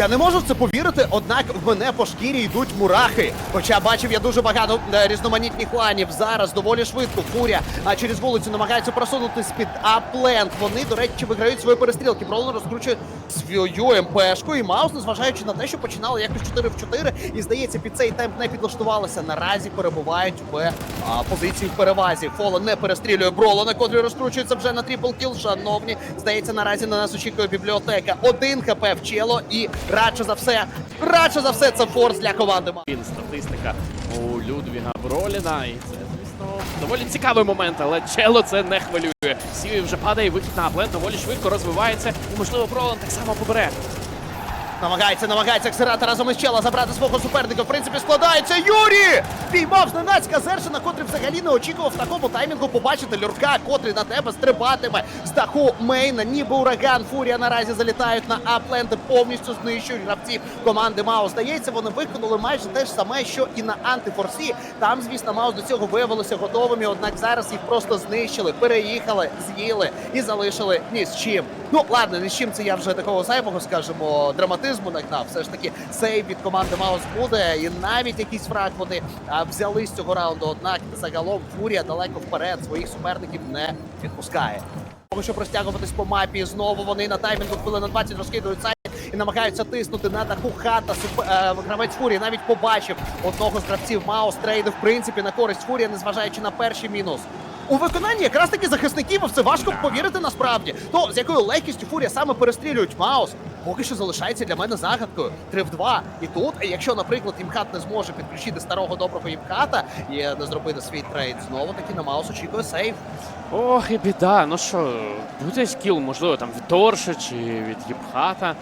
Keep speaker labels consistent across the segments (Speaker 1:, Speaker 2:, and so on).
Speaker 1: Я не можу в це повірити, однак в мене по шкірі йдуть мурахи. Хоча бачив я дуже багато е, різноманітних кланів. Зараз доволі швидко фурія а через вулицю намагається просунутись під апленд. Вони, до речі, виграють свої перестрілки. Бролен розкручує свою МПшку, і Маус, незважаючи на те, що починали якось 4 в 4, і здається, під цей темп не підлаштувалися. Наразі перебувають в а, позиції в перевазі. Фолен не перестрілює Бролона, котрий розкручується вже на трипл кіл. Шановні, здається, наразі на нас очікує бібліотека. Один хп в чело, і радше за все, радше за все, це форс для команди.
Speaker 2: Він статистика у Людвіга Броліна. І це, звісно, доволі цікавий момент, але Чело це не хвилює. Сіві вже падає, вихід на аплен доволі швидко розвивається. І, можливо, Бролан так само побере.
Speaker 1: Намагається, намагається Ксерата разом із Чела забрати свого суперника. В принципі, складається. Юрі! Піймав зненацька Зершина, котрий взагалі не очікував в такому таймінгу побачити люрка, котрий на тебе стрибатиме з даху мейна, ніби ураган. Фурія наразі залітають на апленди, повністю знищують гравців команди Маус. Здається, вони виконали майже те ж саме, що і на антифорсі. Там, звісно, Маус до цього виявилися готовими, однак зараз їх просто знищили, переїхали, з'їли і залишили ні з чим. Ну ладно, ні з чим це я вже такого зайвого, скажімо, драматизму нагнав. Все ж таки сейв від команди Маус буде, і навіть якийсь фраг вони взяли з цього раунду. Однак загалом фурія далеко вперед своїх суперників не відпускає. Тому що простягуватись по мапі знову вони на таймінгу хвилин на 20 розкидують сайт і намагаються тиснути на таку хата. Суп... е, гравець Фурії навіть побачив одного з гравців Маус трейди, в принципі, на користь Фурія, незважаючи на перший мінус. У виконанні якраз таки захисників це важко повірити насправді. То з якою легкістю Фурія саме перестрілюють Маус, поки що залишається для мене загадкою. 3 в 2. І тут, якщо, наприклад, Імхат не зможе підключити старого доброго Імхата і не зробити свій трейд, знову таки на Маус очікує сейф.
Speaker 2: Ох, і біда. Ну що, буде скіл, можливо, там від Торша чи від Єпхата.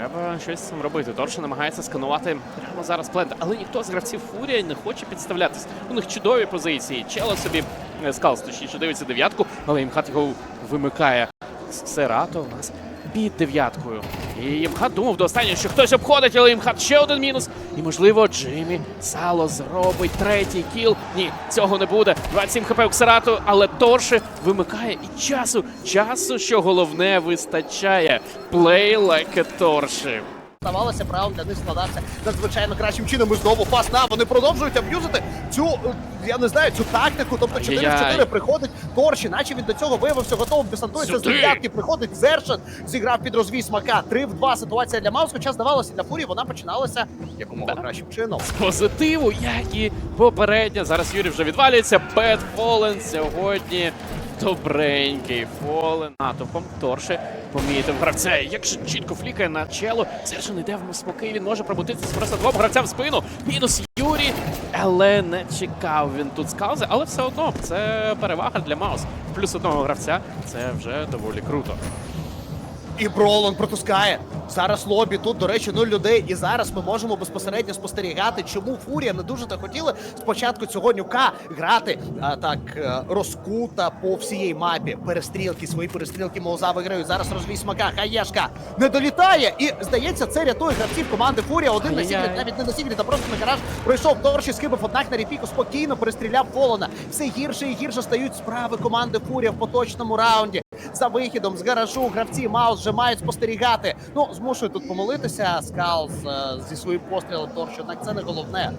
Speaker 2: Треба щось з цим робити. Торша намагається сканувати прямо зараз плент, але ніхто з гравців Фурія не хоче підставлятись. У них чудові позиції. Чело собі скал скалс, точніше дивиться дев'ятку, але Імхат його вимикає. Серато у нас під дев'яткою. І Імхат думав до останнього, що хтось обходить, але Імхат ще один мінус. І можливо, Джиммі Сало зробить третій кіл. Ні, цього не буде. 27 хп у Ксерату, але Торше вимикає і часу. Часу, що головне, вистачає. Play like a Торши.
Speaker 1: Здавалося, раунд для них складався надзвичайно кращим чином. І знову пас на вони продовжують аб'юзити цю, е, я не знаю, цю тактику. Тобто 4 в 4 приходить Торші, наче він до цього виявився готовим. Десантується з дев'ятки, приходить Зершин, зіграв під розвій смака. 3 в 2 ситуація для Маус, хоча здавалося для Фурії, вона починалася якомога
Speaker 2: Да.
Speaker 1: кращим чином.
Speaker 2: З позитиву, як і попередня. Зараз Юрій вже відвалюється. Бет Фолен сьогодні. Добренький Фолен. Натовпом Торше помітив гравця. Як же чітко флікає на чело. Серж не йде в смоки. Він може пробутитися просто двом гравцям в спину. Мінус Юрій. Але не чекав він тут скаузи. Але все одно це перевага для Маус. Плюс одного гравця. Це вже доволі круто.
Speaker 1: І Бролон протискає. Зараз лобі тут, до речі, нуль людей. І зараз ми можемо безпосередньо спостерігати, чому Фурія не дуже так хотіли спочатку цього нюка грати а, так е, розкута по всієї мапі. Перестрілки, свої перестрілки Моуза виграють. Зараз розвій смака. Хаєшка не долітає. І здається, це рятує гравців команди Фурія. Один на
Speaker 2: Ай-яй.
Speaker 1: Навіть не на Сігріт, а просто на гараж пройшов Торші, скибив, однак на репіку спокійно перестріляв Фолона. Все гірше і гірше стають справи команди Фурія в поточному раунді. За вихідом з гаражу гравці Маус вже мають спостерігати. Ну, змушую тут помолитися. Скалс е, зі своїм пострілом Торші, однак це не головне.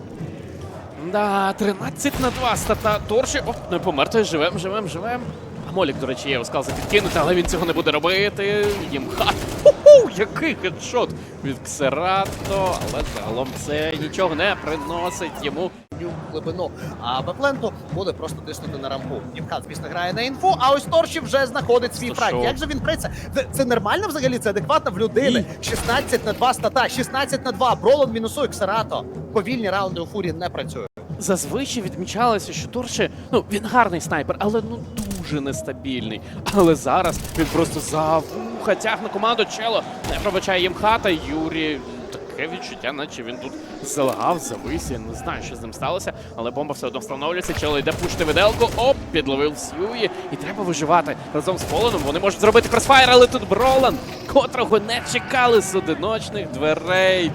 Speaker 2: Да, 13 на 2 стата Торші. Оп, не помер, той живем, живем, живем. А Молік, до речі, є скалза підкинути, але він цього не буде робити. Їм хат. Ху-ху, який хедшот від Ксерато. Але загалом це нічого не приносить йому.
Speaker 1: Ню глибину. А Бепленту буде просто тиснути на рампу. Німхат, звісно, грає на інфу, а ось Торші вже знаходить свій фраг. Як же він преться? Це, це нормально взагалі? Це адекватно в людини. 16 на 2 стата, 16 на 2. Бролон мінусує Ксерато. Повільні раунди у фурі не працюють.
Speaker 2: Зазвичай відмічалося, що Торші, ну він гарний снайпер, але ну дуже нестабільний. Але зараз він просто за вуха тягне команду чело. Не пробачає їм хата. Юрій. Таке відчуття, наче він тут залагав, завис. Я не знаю, що з ним сталося, але бомба все одно встановлюється. Чело йде пушити виделку. Оп, підловив Сьюї. І треба виживати разом з Фоленом. Вони можуть зробити кросфайр, але тут Бролан, котрого не чекали з одиночних дверей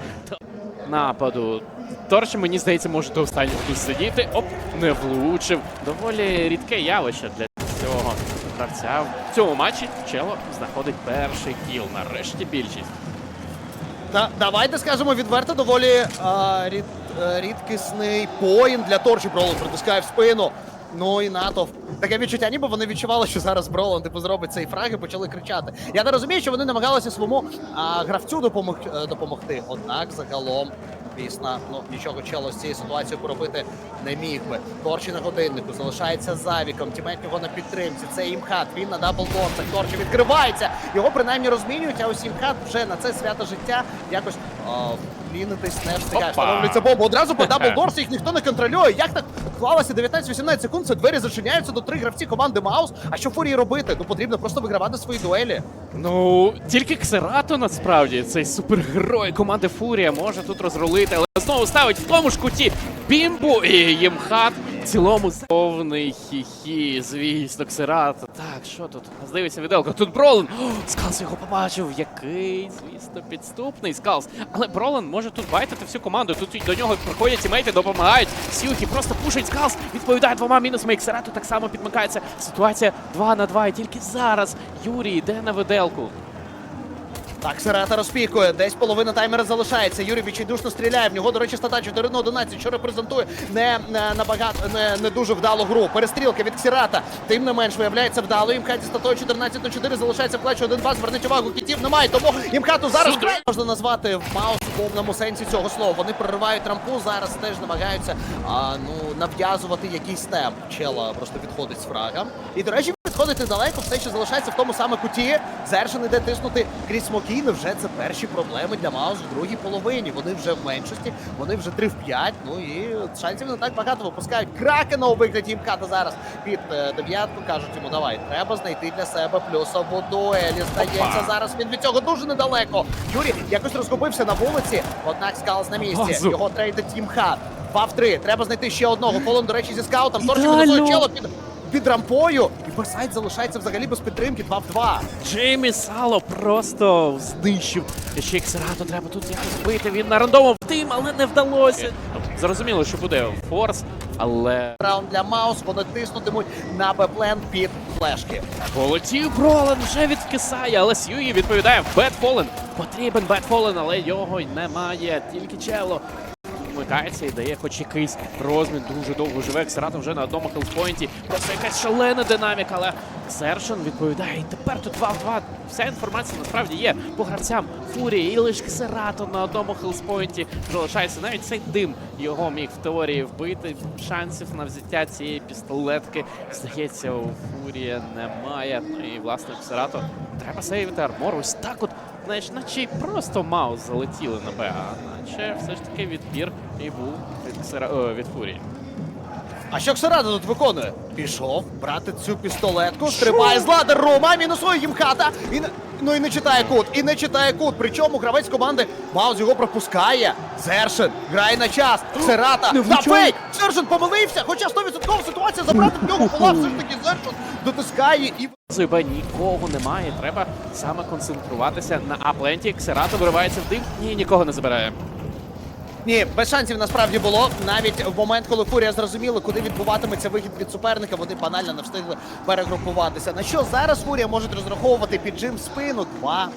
Speaker 2: нападу. Торч, мені здається, може до останнього тут сидіти. Оп, не влучив. Доволі рідке явище для цього гравця. В цьому матчі Чело знаходить перший кіл. Нарешті більшість.
Speaker 1: Да, давайте скажемо відверто, доволі а, рід, е, рідкісний поінт для Торчі. Бролан притискає в спину. Ну і натовп. Таке відчуття, ніби вони відчували, що зараз Бролан типу зробить цей фраг і почали кричати. Я не розумію, що вони намагалися своєму гравцю допомог, е, допомогти. Однак загалом, звісно, ну нічого чело з цією ситуацією поробити не міг би. Торчі на годиннику залишається завіком. Тімейт його на підтримці. Це імхат. Він на даблдонсах. Торчі відкривається. Його принаймні розмінюють, а ось імхат вже на це свято життя якось а, вклінитись не встигає.
Speaker 2: Опа.
Speaker 1: Встановлюється бомба. Одразу по даблдорсі їх ніхто не контролює. Як так вклалося 19-18 секунд? Це двері зачиняються до три гравці команди Маус. А що фурії робити? Ну потрібно просто вигравати свої дуелі.
Speaker 2: Ну, тільки Ксерато насправді цей супергерой команди Фурія може тут розрулити, але знову ставить в тому ж куті бімбу і Ємхат в цілому повний хі-хі, звісно, Ксерато. Так, що тут? Здивиться віделка. Тут Бролен. О, Скалс його побачив. Який, звісно, підступний Скалс. Але Бролен може тут байтити всю команду. Тут до нього приходять тімейти, допомагають. Сюхі просто пушить Скалс, відповідає двома мінусами. І Ксерато так само підмикається. Ситуація 2 на 2. І тільки зараз Юрій йде на виделку.
Speaker 1: Так, Сирата розпікує. Десь половина таймера залишається. Юрій відчайдушно стріляє. В нього, до речі, стата 4 на 11, що репрезентує не, не набагато не, не дуже вдалу гру. Перестрілка від Ксірата. Тим не менш виявляється вдалою. Імкаті статою 14 на 4 залишається в клатчі 1-2. Зверніть увагу, кітів немає. Тому імкату зараз
Speaker 2: Сюди.
Speaker 1: можна назвати в маус в повному сенсі цього слова. Вони проривають рампу. Зараз теж намагаються а, ну нав'язувати якийсь темп. Чела просто відходить з фрага. І до речі. Відходити далеко, все ще залишається в тому саме куті. Зершин іде тиснути крізь смокійно. Вже це перші проблеми для Маус в другій половині. Вони вже в меншості, вони вже 3 в 5. Ну і шансів не так багато випускають. Кракена у вигляді імката зараз під е, дев'ятку. Кажуть йому, давай, треба знайти для себе плюсову дуелі. Здається, зараз він від цього дуже недалеко. Юрій якось розгубився на вулиці, однак скалс на місці. Його трейдить імхат. 2 в 3. Треба знайти ще одного. Полон, до речі, зі скаутом. Торчі
Speaker 2: Ідеально.
Speaker 1: чело під під рампою. І Берсайд залишається взагалі без підтримки 2 в 2.
Speaker 2: Джеймі Сало просто знищив. Ще Ксерато треба тут якось бити. Він на рандому втим, але не вдалося. Зрозуміло, що буде форс, але
Speaker 1: Раунд для Маус. Вони тиснутимуть на Беплен під флешки.
Speaker 2: полетів Бролен вже відкисає, але Сьюї відповідає Бетфолен. Потрібен Бетфолен, але його немає. Тільки чело. Вмикається і дає хоч якийсь розмін. Дуже довго живе. Ксерато вже на одному хелспойнті. Просто якась шалена динаміка, але Сершин відповідає. І тепер тут 2 в 2. Вся інформація насправді є по гравцям Фурії і лише Ксерато на одному хелспойнті залишається. Навіть цей дим його міг в теорії вбити. Шансів на взяття цієї пістолетки, здається, у Фурії немає. Ну і власне Ксерато треба сейвити армор. Ось так от. Знаєш, наче й просто маус залетіли на Б, а наче все ж таки відбір і був від, Ксера... о, від Фурії.
Speaker 1: А що Ксерада тут виконує? Пішов брати цю пістолетку, стрибає з ладер Рома, мінусує їм хата. І. Ну і не читає кут, і не читає кут. Причому гравець команди Маус його пропускає. Зершин грає на час. Ксерата та
Speaker 2: влучає.
Speaker 1: фейк! Зершин помилився, хоча 100% ситуація забрати в нього була. Все ж таки Зершин дотискає і
Speaker 2: З нікого немає. Треба саме концентруватися на апленті. Ксерато виривається в дим. Ні, нікого не забирає.
Speaker 1: Ні, без шансів насправді було. Навіть в момент, коли Фурія зрозуміла, куди відбуватиметься вихід від суперника, вони банально не встигли перегрупуватися. На що зараз Фурія може розраховувати під джим спину? Два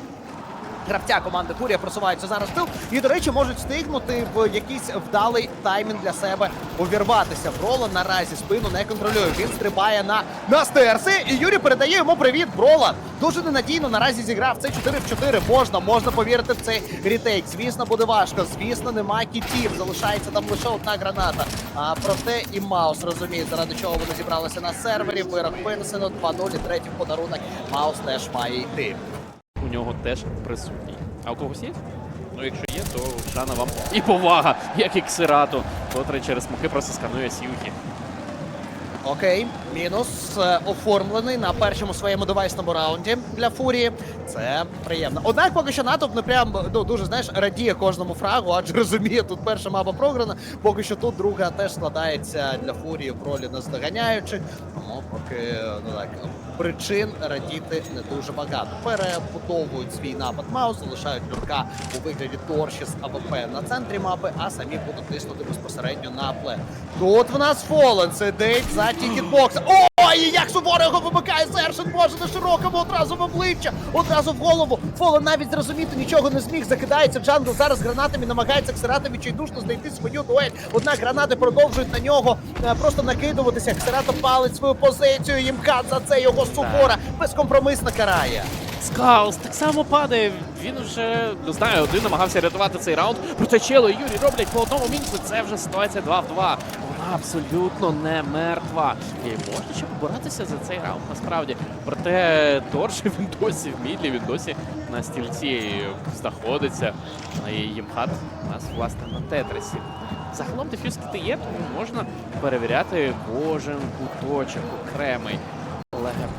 Speaker 1: гравця команди Фурія просуваються зараз тил. І, до речі, можуть встигнути в якийсь вдалий таймінг для себе увірватися. Бролан наразі спину не контролює. Він стрибає на, на стерси. І Юрій передає йому привіт. Бролан дуже ненадійно наразі зіграв. Це 4 в 4. Можна, можна повірити в цей рітейк. Звісно, буде важко. Звісно, нема кітів. Залишається там лише одна граната. А проте і Маус розуміє, заради чого вони зібралися на сервері. Вирок винесено 2-0. І третій подарунок Маус теж має йти.
Speaker 2: У нього теж присутній. А у когось є? Ну, якщо є, то шана вам і повага, як і Ксерато, котрий через смоки просто сканує Сьюхі.
Speaker 1: Окей, мінус е, оформлений на першому своєму девайсному раунді для фурії. Це приємно. Однак поки що натовп не прям ну дуже знаєш радіє кожному фрагу, адже розуміє, тут перша мапа програна. Поки що тут друга теж складається для фурії в ролі наздоганяючих. Тому поки ну так причин радіти не дуже багато. Перебудовують свій напад Маус, залишають люрка у вигляді торші з АВП на центрі мапи, а самі будуть тиснути безпосередньо на плен. Тут в нас Фолен сидить за тікетбокс. Ой, як суворо його вимикає! Зершин, боже, на широкому одразу в обличчя, одразу в голову. Фолен навіть зрозуміти нічого не зміг. Закидається Джангл зараз гранатами, намагається Ксерата відчайдушно знайти свою дуель. Однак гранати продовжують на нього е, просто накидуватися. Ксерато палить свою позицію. Їмкат за це його сукора безкомпромисно карає.
Speaker 2: Скаус так само падає. Він вже не знаю, один намагався рятувати цей раунд. Проте Чело і Юрій роблять по одному мінусу. Це вже ситуація 2 в 2. Абсолютно не мертва. І можна ще поборатися за цей раунд насправді. Проте Торші він досі в мідлі, він досі на стільці знаходиться. І Ємхат у нас власне на тетрисі. Загалом дефюз кити є, тому можна перевіряти кожен куточок окремий.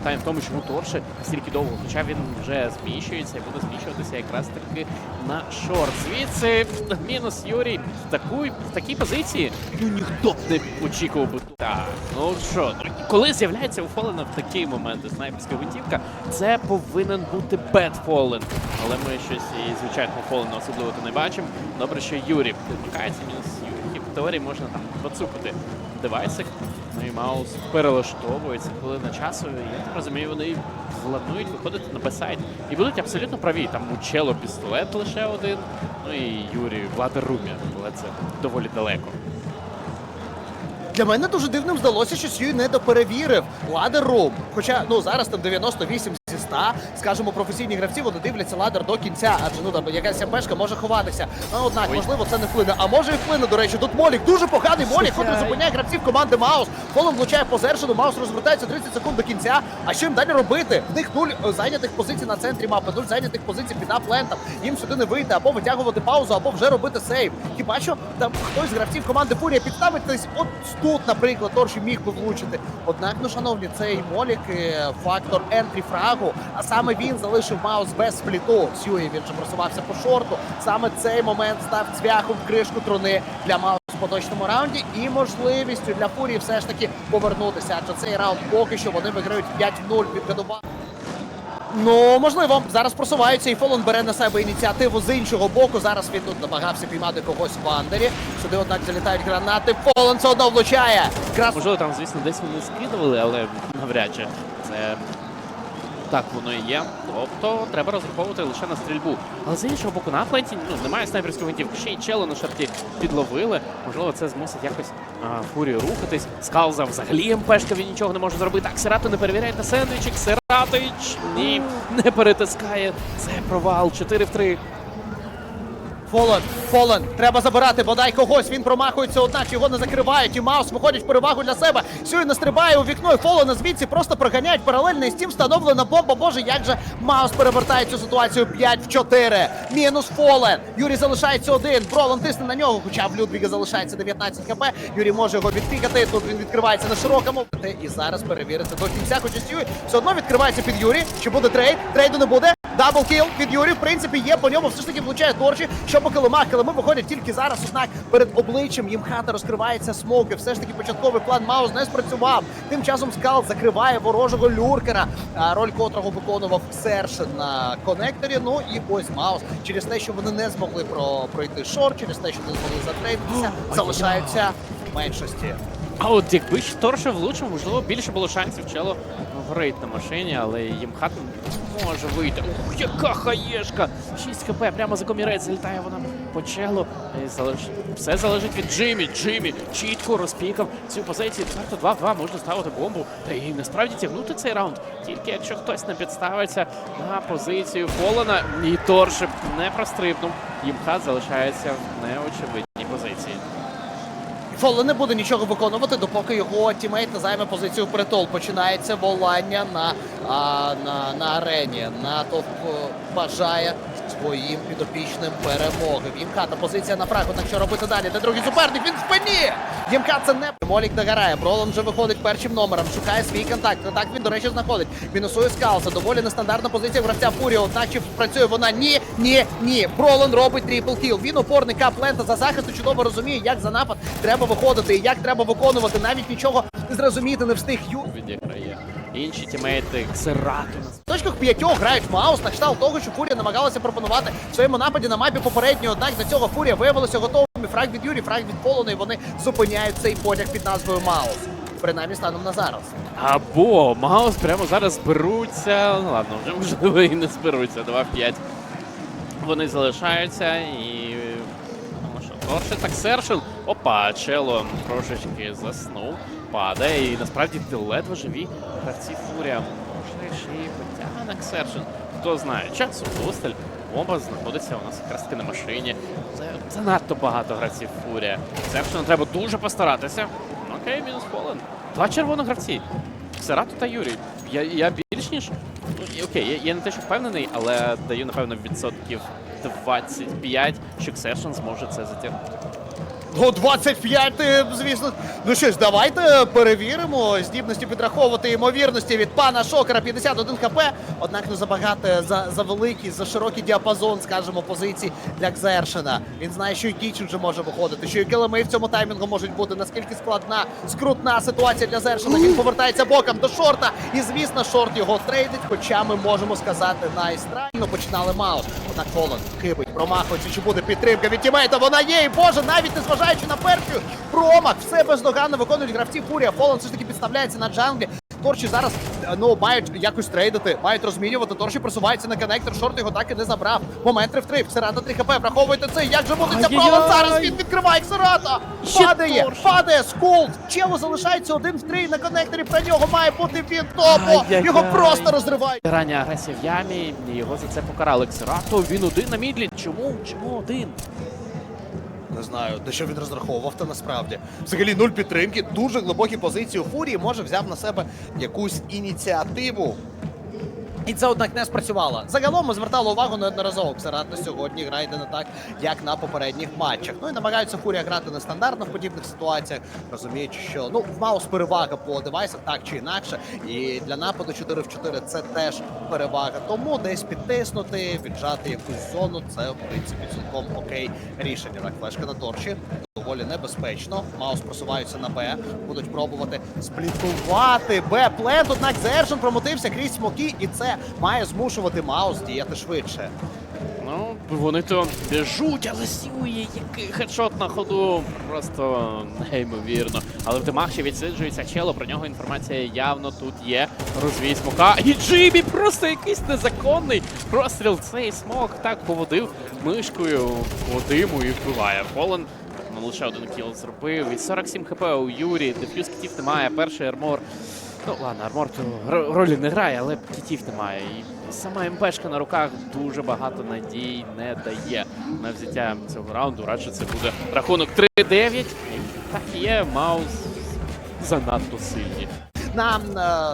Speaker 2: Питання в тому, чому Торше стільки довго, хоча він вже зміщується і буде зміщуватися якраз таки на шорт. Звідси мінус Юрій в, таку, в такій позиції ну ніхто не очікував би. Так, ну що, коли з'являється у Фолена в такі моменти снайперська гвинтівка, це повинен бути Бет Фолен. Але ми щось і звичайного Фолена особливо то не бачимо. Добре, що Юрій відмикається, мінус Юрій. В теорії можна там поцупити девайсик. Ну і Маус перелаштовується хвилина часу. і, Я так розумію, вони планують виходити на бесайд. І будуть абсолютно праві. Там у Чело пістолет лише один. Ну і Юрій Владер Румі, але це доволі далеко.
Speaker 1: Для мене дуже дивним здалося, що Сью не доперевірив ладер. Хоча ну зараз там 98 100, скажімо, професійні гравці вони дивляться ладер до кінця, адже ну там якась МПшка може ховатися. Ну, однак,
Speaker 2: Ой.
Speaker 1: можливо, це не вплине. А може і вплине, до речі, тут Молік дуже поганий Молік, котрий зупиняє гравців команди Маус. Фолом влучає по зершину, Маус розвертається 30 секунд до кінця. А що їм далі робити? В них нуль е, зайнятих позицій на центрі мапи, нуль зайнятих позицій під аплентом. Їм сюди не вийти або витягувати паузу, або вже робити сейв. Хіба що там хтось з гравців команди Фурія підставитись от тут, наприклад, Торші міг би влучити. Однак, ну шановні, цей Молік е, фактор ентрі фрагу, саме він залишив Маус без спліту. Сьюї він же просувався по шорту. Саме цей момент став цвяхом в кришку труни для Маус в поточному раунді і можливістю для Фурії все ж таки повернутися. Адже цей раунд поки що вони виграють 5-0 від Гадува. Ну, можливо, зараз просуваються, і Фолон бере на себе ініціативу з іншого боку. Зараз він тут намагався піймати когось в Вандері. Сюди, однак, залітають гранати. Фолон все одно влучає. Крас...
Speaker 2: Можливо, там, звісно, десь вони скидували, але навряд чи це так воно і є. Тобто треба розраховувати лише на стрільбу. Але з іншого боку, на фленті ну, немає снайперської гвинтівки. Ще й чело на шарті підловили. Можливо, це змусить якось а, фурію рухатись. Скалза взагалі МПшка, він нічого не може зробити. Так, Ксерато не перевіряє на сендвічі. Ксератович ні, не перетискає. Це провал. 4 в 3.
Speaker 1: Фолон, Фолон, треба забирати бодай когось. Він промахується, однак його не закривають. І Маус виходить в перевагу для себе. Сюй настрибає у вікно. і Фолона звідси просто проганяють паралельно. І з тим встановлена бомба. Боже, як же Маус перевертає цю ситуацію 5 в 4. Мінус Фолен. Юрій залишається один. Бролон тисне на нього. Хоча в Людвіга залишається 19 хп. Юрій може його відпікати. Тут він відкривається на широкому. І зараз перевіриться до кінця. Хоча Сюй все одно відкривається під Юрі. Чи буде трейд? Трейду не буде. Дабл кіл від Юрі, в принципі, є по ньому. Все ж таки влучає торчі, що по килимах. Килими виходять тільки зараз. Однак перед обличчям їм хата розкривається смоки. Все ж таки початковий план Маус не спрацював. Тим часом скал закриває ворожого люркера, роль котрого виконував Сершин на конекторі. Ну і ось Маус. Через те, що вони не змогли про пройти шорт, через те, що не змогли затрейдитися, залишаються в меншості.
Speaker 2: А от якби ж Торше влучив, можливо, більше було шансів. Чело горить на машині, але їм хат може вийти. Ух, яка хаєшка! 6 хп, прямо за комірець залітає вона по челу. І. Все залежить від Джиммі. Джиммі чітко розпікав цю позицію. Тепер 2-2 можна ставити бомбу. Та і насправді тягнути цей раунд. Тільки якщо хтось не підставиться на позицію Фолена, і Торше не прострибнув. Їм хат залишається в.
Speaker 1: Фоло не буде нічого виконувати, допоки його тімейт не займе позицію притул. Починається волання на, а, на, на арені. Натовп е, бажає своїм підопічним перемоги. Вімката позиція на фраг. Однак що робити далі? Де другий суперник? Він в спині! Вімкат це не Молік догорає. Бролон вже виходить першим номером. Шукає свій контакт. Контакт він, до речі, знаходить. Мінусує скалса. Доволі нестандартна позиція гравця Фурі. Однак чи працює вона? Ні, ні, ні. Бролон робить трипл кіл. Він опорний кап лента за захист і чудово розуміє, як за напад треба виходити і як треба виконувати. Навіть нічого зрозуміти не встиг Ю.
Speaker 2: Інші тімейти Ксерату.
Speaker 1: В точках п'ятьох грають Маус на кшталт того, що Фурія намагалася пропонувати в своєму нападі на мапі попередньо. Однак до цього Фурія виявилася готовими. Фраг від Юрі, фраг від Полону, і вони зупиняють цей потяг під назвою Маус. принаймні станом на зараз.
Speaker 2: Або Маус прямо зараз зберуться. Ну ладно, вже можливо і не зберуться. 2 в 5. Вони залишаються і. Ну що, Торше так Сершин. Опа, чело трошечки заснув, падає. І насправді ледве живі гравці Фурія. Може ще й потягне Ксершин. Хто знає, часу досталь. Бомба знаходиться у нас якраз таки на машині. Це занадто багато гравців Фурія. Сершину треба дуже постаратися. Окей, мінус Холен. Два червоних гравці. Серато та Юрій. Я, я більш ніж. ну, Окей, я, я не те, що впевнений, але даю, напевно, відсотків 25, що Ксершин зможе це затягнути.
Speaker 1: Ну, 25, звісно. Ну що ж, давайте перевіримо здібності підраховувати ймовірності від пана Шокера 51 хп. Однак не забагато за, за великий, за широкий діапазон, скажімо, позицій для Кзершина. Він знає, що і Кіч вже може виходити, що і килими в цьому таймінгу можуть бути. Наскільки складна, скрутна ситуація для Зершина. Він повертається боком до шорта. І звісно, шорт його трейдить. Хоча ми можемо сказати найстрайно починали мало. Однак Колон хибить, промахується, чи буде підтримка від тімейта. Вона є, і боже, навіть не зважаючи на перший промах, все бездоганно виконують гравці Фурія. Холланд все ж таки підставляється на джанглі. Торчі зараз е, ну мають якось трейдити, мають розмінювати. Торчі просувається на коннектор. Шорт його так і не забрав. Момент 3 в 3. 3 хп. Враховуйте це. Як же буде ця права? Зараз він відкриває Ксерата. Падає, падає скулд. Чело залишається один в три на коннекторі. Про нього має бути він топо. Його просто розривають.
Speaker 2: Рання агресія в ямі, його за це покарали Ксерато. Він один на мідлі. Чому? Чому один?
Speaker 1: Не знаю, на що він розраховував та насправді. Взагалі нуль підтримки, дуже глибокі позиції у фурії. Може взяв на себе якусь ініціативу. І це, однак, не спрацювало. Загалом ми звертали увагу неодноразово. Ксерат на сьогодні грає не так, як на попередніх матчах. Ну і намагаються Фурія грати нестандартно в подібних ситуаціях, розуміючи, що ну Маус перевага по девайсах так чи інакше. І для нападу 4 в 4 це теж перевага. Тому десь підтиснути, віджати якусь зону. Це в принципі цілком окей рішення. Флешка на торчі. Доволі небезпечно. Маус просуваються на Б. Будуть пробувати сплітувати Б плент. Однак Зержин промотився крізь смоки, і це має змушувати Маус діяти швидше.
Speaker 2: Ну, вони то біжуть, але сює, який хедшот на ходу. Просто неймовірно. Але в димах ще відсиджується чело, про нього інформація явно тут є. Розвій смока. І Джимі просто якийсь незаконний простріл. Цей смок так поводив мишкою по диму і вбиває. Ну, лише один кіл зробив. І 47 хп у Юрі. Деф'юз кітів немає. Перший армор. Ну ладно, армор то ролі не грає, але кітів немає. І сама МПшка на руках дуже багато надій не дає на взяття цього раунду. Радше це буде рахунок 3-9. Так є, Маус занадто сильні.
Speaker 1: На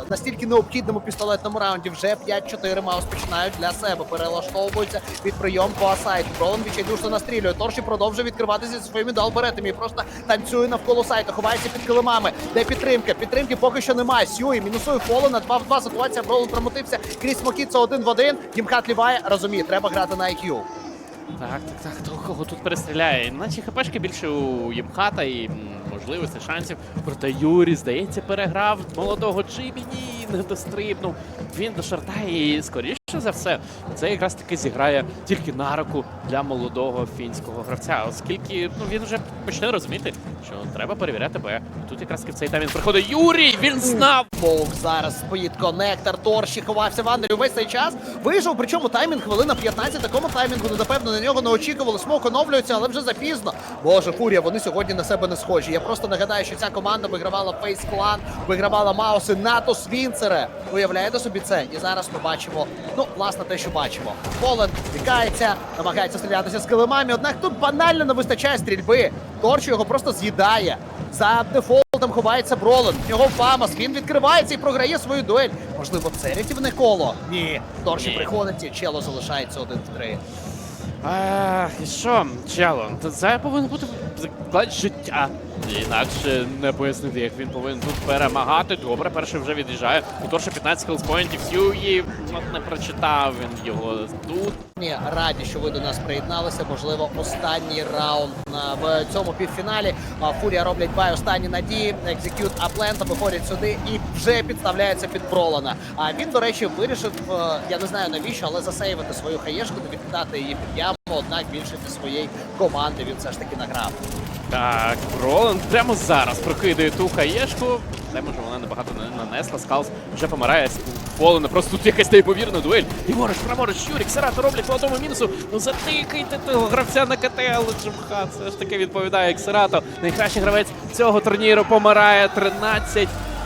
Speaker 1: е, настільки необхідному пістолетному раунді вже 5-4 Маус починають для себе. Перелаштовуються від прийом по асайту. Бролан відчайдушно настрілює. Торші продовжує відкриватися зі своїми далберетами і просто танцює навколо сайту. Ховається під килимами. Де підтримка? Підтримки поки що немає. Сьюї мінусує Фолена. 2 в 2 ситуація. Бролан промотився. Крізь смоки це один в один. Дімхат ліває. Розуміє, треба грати на IQ.
Speaker 2: Так, так, так, хто кого тут перестріляє? Наче хпшки більше у Ємхата і можливостей шансів. Проте Юрій, здається, переграв молодого Джимі. Ні, не дострибнув. Він до шарта і скоріше за все, це якраз таки зіграє тільки на руку для молодого фінського гравця, оскільки ну він вже почне розуміти, що треба перевіряти Б. Тут якраз таки в цей таймінг приходить Юрій. Він знав.
Speaker 1: Вовк зараз стоїть коннектор, Торші ховався в Андері увесь цей час. Вийшов, причому таймінг хвилина 15. Такому таймінгу, ну, напевно, на нього не очікували. Смок оновлюється, але вже запізно. Боже, фурія, вони сьогодні на себе не схожі. Я просто нагадаю, що ця команда вигравала Фейс Клан, вигравала Мауси, НАТО Свінцере. Уявляєте собі це? І зараз ми бачимо, ну, власне, те, що бачимо. Волен тікається, намагається стрілятися з килимами, однак тут банально не вистачає стрільби. Торчу його просто з'їдає. За дефолтом ховається Бролен. В нього Фамас. Він відкривається і програє свою дуель. Можливо, це рятівне коло. Ні. Торчі приходить, і чело залишається один в три.
Speaker 2: А, і що, чело, це повинен бути заклад життя. Інакше не пояснити, як він повинен тут перемагати. Добре, перший вже від'їжджає. У Торша 15 хелспоінтів. Сьюї не прочитав він його тут.
Speaker 1: Ні, раді, що ви до нас приєдналися. Можливо, останній раунд на в цьому півфіналі. Фурія роблять бай останні надії. Екзекют Аплента виходять сюди і вже підставляється під Бролана. А він, до речі, вирішив, е, я не знаю навіщо, але засейвити свою хаєшку, не відкидати її під однак більше для своєї команди він все ж таки награв.
Speaker 2: Так, Роланд прямо зараз прокидає ту хаєшку. Де може вона набагато не нанесла. Скалс вже помирає. Волена просто тут якась неймовірна дуель. І Ліворуч, праворуч, Юрік, Сарата роблять по одному мінусу. Ну затикайте того гравця на КТ, але Джимха все ж таки відповідає Ексерато. Найкращий гравець цього турніру помирає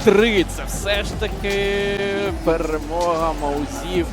Speaker 2: 13-3. Це все ж таки перемога маузів